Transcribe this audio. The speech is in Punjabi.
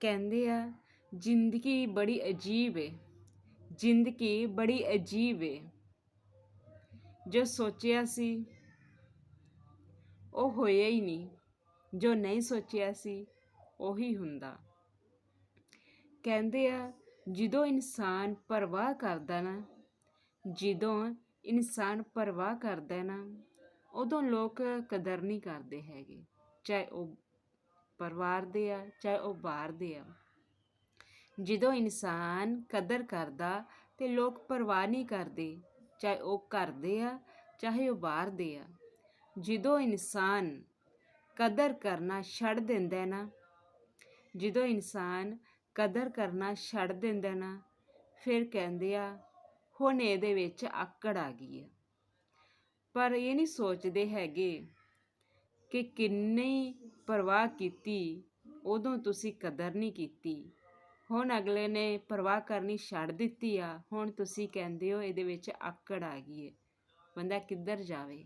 ਕਹਿੰਦੇ ਆ, ਜ਼ਿੰਦਗੀ ਬੜੀ ਅਜੀਬ ਏ, ਜ਼ਿੰਦਗੀ ਬੜੀ ਅਜੀਬ ਏ। ਜੋ ਸੋਚਿਆ ਸੀ, ਉਹ ਹੋਇਆ ਹੀ ਨਹੀਂ। ਜੋ ਨਹੀਂ ਸੋਚਿਆ ਸੀ, ਉਹੀ ਹੁੰਦਾ। ਕਹਿੰਦੇ ਆ, ਜਦੋਂ ਇਨਸਾਨ ਪਰਵਾਹ ਕਰਦਾ ਨਾ, ਜਦੋਂ ਇਨਸਾਨ ਪਰਵਾਹ ਕਰਦਾ ਨਾ, ਉਦੋਂ ਲੋਕ ਕਦਰ ਨਹੀਂ ਕਰਦੇ ਹੈਗੇ, ਚਾਹੇ ਉਹ ਪਰਿਵਾਰ ਦੇ ਆ, ਚਾਹੇ ਉਹ ਬਾਹਰ ਦੇ ਆ। ਜਦੋਂ ਇਨਸਾਨ ਕਦਰ ਕਰਦਾ ਤੇ ਲੋਕ ਪਰਵਾਹ ਨਹੀਂ ਕਰਦੇ, ਚਾਹੇ ਉਹ ਘਰ ਦੇ ਆ, ਚਾਹੇ ਉਹ ਬਾਹਰ ਦੇ ਆ। ਜਦੋਂ ਇਨਸਾਨ ਕਦਰ ਕਰਨਾ ਛੱਡ ਦਿੰਦਾ ਨਾ, ਜਦੋਂ ਇਨਸਾਨ ਕਦਰ ਕਰਨਾ ਛੱਡ ਦਿੰਦਾ ਨਾ, ਫਿਰ ਕਹਿੰਦੇ ਆ, ਹੁਣ ਇਹਦੇ ਵਿੱਚ ਆਕੜ ਆ ਗਈ ਆ। ਪਰ ਇਹ ਨਹੀਂ ਸੋਚਦੇ ਹੈਗੇ ਕਿ ਕਿੰਨੀ ਪਰਵਾਹ ਕੀਤੀ, ਉਦੋਂ ਤੁਸੀਂ ਕਦਰ ਨਹੀਂ ਕੀਤੀ। ਹੁਣ ਅਗਲੇ ਨੇ ਪਰਵਾਹ ਕਰਨੀ ਛੱਡ ਦਿੱਤੀ ਆ, ਹੁਣ ਤੁਸੀਂ ਕਹਿੰਦੇ ਹੋ ਇਹਦੇ ਵਿੱਚ ਆਕੜ ਆ ਗਈ ਹੈ ਬੰਦਾ ਕਿੱਧਰ ਜਾਵੇ?